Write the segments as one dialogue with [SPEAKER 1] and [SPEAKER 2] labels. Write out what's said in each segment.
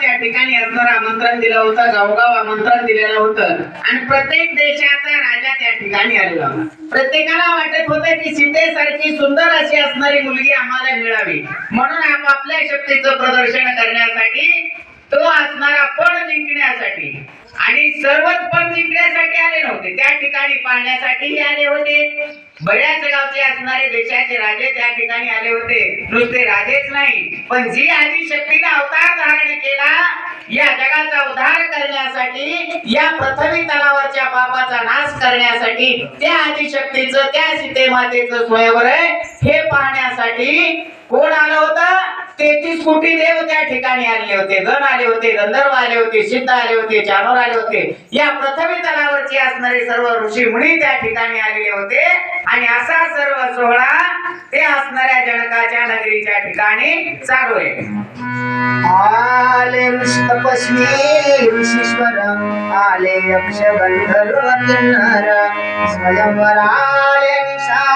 [SPEAKER 1] त्या ठिकाणी असणार आमंत्रण दिलं होतं गावगाव आमंत्रण दिलेलं होतं. आणि प्रत्येक देशाचा राजा त्या ठिकाणी आलेला होता. प्रत्येकाला वाटत होतं की सीतेसारखी सुंदर अशी असणारी मुलगी आम्हाला मिळावी. म्हणून आपापल्या शक्तीचं प्रदर्शन करण्यासाठी तो असणारा पण जिंकण्यासाठी. आणि सर्वच पण त्या ठिकाणी पाहण्यासाठी आले होते. बऱ्याच गावचे असणारे देशाचे राजे त्या ठिकाणी आले होते. नुसते राजेच नाही पण जी आधी शक्तीने अवतार धारण केला या जगाचा उद्धार करण्यासाठी या पृथ्वी तलावाच्या पापाचा नाश करण्यासाठी त्या आदिशक्तीचं त्या सीते मातेचं स्वयंवर हे पाहण्यासाठी कोण आलं होतं? तेहतीस कोटी देव त्या ठिकाणी आले होते. गण आले होते गंधर्व आले होते सिद्ध आले होते जानवर आले होते. या पृथ्वी तलावरची असणारे सर्व ऋषी मुनी त्या ठिकाणी आलेले होते. आणि असा सर्व सोहळा ते असणाऱ्या जनकाच्या नगरीच्या ठिकाणी चालू आहे.
[SPEAKER 2] आले तपस्वी ऋषीश्वर आले यक्ष गंधर्व किन्नर स्वयंवर आले निशा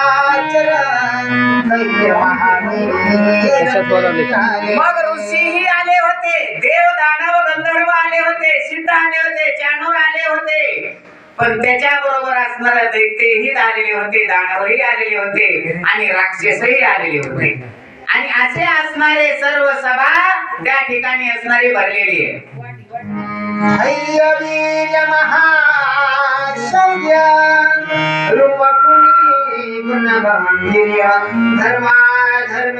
[SPEAKER 1] मग ऋषीही आले होते देव दानव गंधर्व आले होते सिद्ध आले होते जानवर आले होते. पण त्याच्या बरोबर असणारे दैत्यही आलेले होते दानवही आलेले होते आणि राक्षसही आलेले होते. आणि असे असणारे सर्व सभा त्या ठिकाणी असणारी भरलेली आहे.
[SPEAKER 2] महाशौर्य रूपकुणी गुणगांभीर्य धर्मा धर्म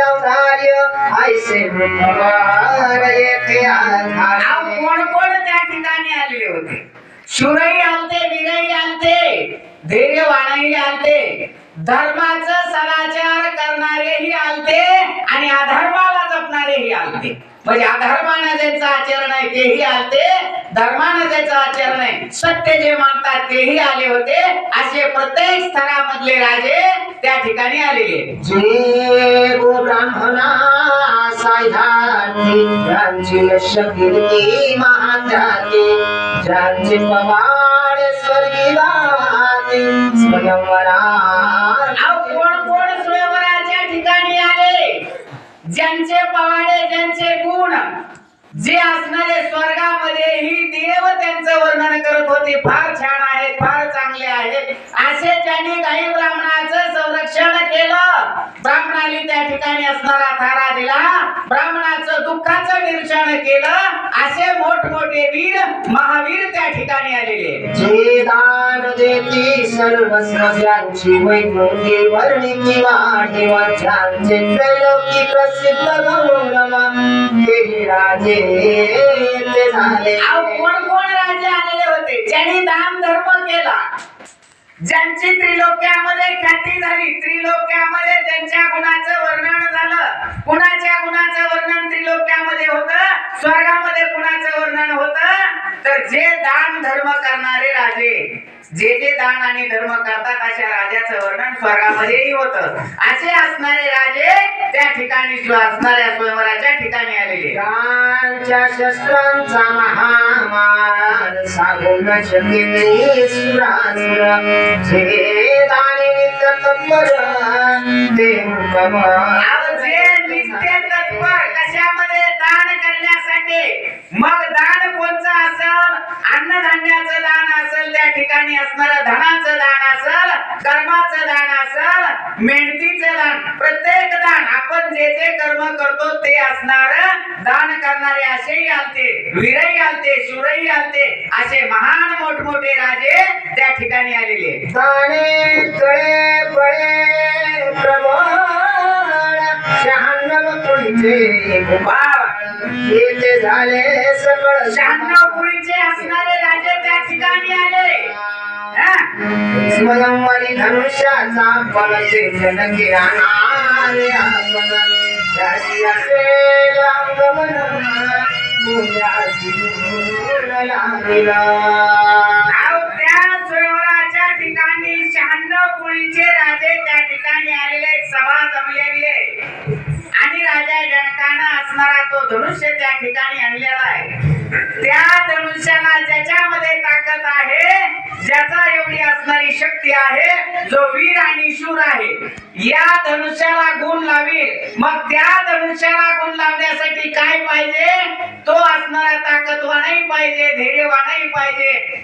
[SPEAKER 2] अवधार्य ऐसे
[SPEAKER 1] कोण कोण त्या ठिकाणी आलेले होते? शूरही आलते वीरही आलते धैर्यवानही आलते धर्माचं सदाचार करणारेही आलते आणि अधर्माला जपणारेही आलते. म्हणजे अधर्मानं ज्यांचं आचरण आहे तेही आलते. धर्मानं ज्याचं आचरण आहे सत्य जे मानतात तेही आले होते. असे प्रत्येक स्तरामधले राजे त्या ठिकाणी आलेले.
[SPEAKER 2] जे गो ब्राह्मणा साध्यार्थी ज्यांची यश महात्यागी पवाड स्वर्गी स्वयंवरा
[SPEAKER 1] ज्यांचे पवाडे ज्यांचे गुण जे असणारे स्वर्गामध्ये ही देव त्यांचं वर्णन करत होते फार छान आहेत फार चांगले आहेत असे ज्यांनी काही ब्राह्मणाचं संरक्षण केलं ब्राह्मणाने त्या ठिकाणी असणारा थारा दिला. ब्राह्मणाचं दुःखाचं निरीक्षण केलं. असे मोठमोठे वीर महावीर त्या ठिकाणी आलेले. आहेत.
[SPEAKER 2] जे दान देती सर्वस्व ज्यांची वैभवती वर्णिती वाढेवा ज्यांचे त्रैलोकी प्रसिद्ध गौरवा तेही राजे ते झाले.
[SPEAKER 1] अहो, कोण कोण राजे आलेले होते? ज्यांनी दान धर्म केला. ज्यांची त्रिलोक्यामध्ये ख्याती झाली त्रिलोक्यामध्ये झालं कुणाच्या गुणाचं वर्णन त्रिलोक्यामध्ये होतं? स्वर्गामध्ये कुणाचं वर्णन होतं? तर जे दान धर्म करणारे राजे जे जे दान आणि धर्म करतात अशा राजाचं वर्णन स्वर्गामध्येही होतं. असे असणारे राजे त्या ठिकाणी असणाऱ्या स्वयंवराच्या ठिकाणी आलेले.
[SPEAKER 2] त्यांच्या शस्त्रांचा महामान सांगून शकिले सुरासुर. जे दानिमित्त तत्पर ते हुकम
[SPEAKER 1] अहो, जे नित्य तत्पर कशामध्ये दान करण्यासाठी मग दान कोणचं असेल अन्नधान्याचं दान असेल त्या ठिकाणी असणार धनाचं दान असल कर्माचं दान असल मेहनतीचं दान प्रत्येक दान आपण जे जे कर्म करतो ते असणार दान करणारे असेही आलते वीरही आलते शूरही आलते असे महान मोठमोठे राजे त्या ठिकाणी आलेले
[SPEAKER 2] दाने कळे पळे प्रबळ शहाण्णव तुमचे
[SPEAKER 1] वाव.
[SPEAKER 2] येथे झाले सकळ
[SPEAKER 1] शहाण्णव पुरीचे असणारे राजे त्या ठिकाणी आले?
[SPEAKER 2] स्वयंवरी धनुष्याचा फलते जनकी राहणारे आपण असेल अंगमन
[SPEAKER 1] त्या ठिकाणी शहाण्णव पुरीचे राजे त्या ठिकाणी आलेले सभा जमलेली आहे. असणारा तो धनुष्य त्या ठिकाणी आणलेला आहे. त्या धनुष्याला ज्याच्यामध्ये ताकद आहे ज्याचा एवढी असणारी शक्ती आहे जो वीर आणि शूर आहे. या धनुष्याला गुण लावी मग त्या धनुष्याला गुण लावण्यासाठी काय पाहिजे? तो असणारा ताकदवानही पाहिजे धैर्यवानही पाहिजे.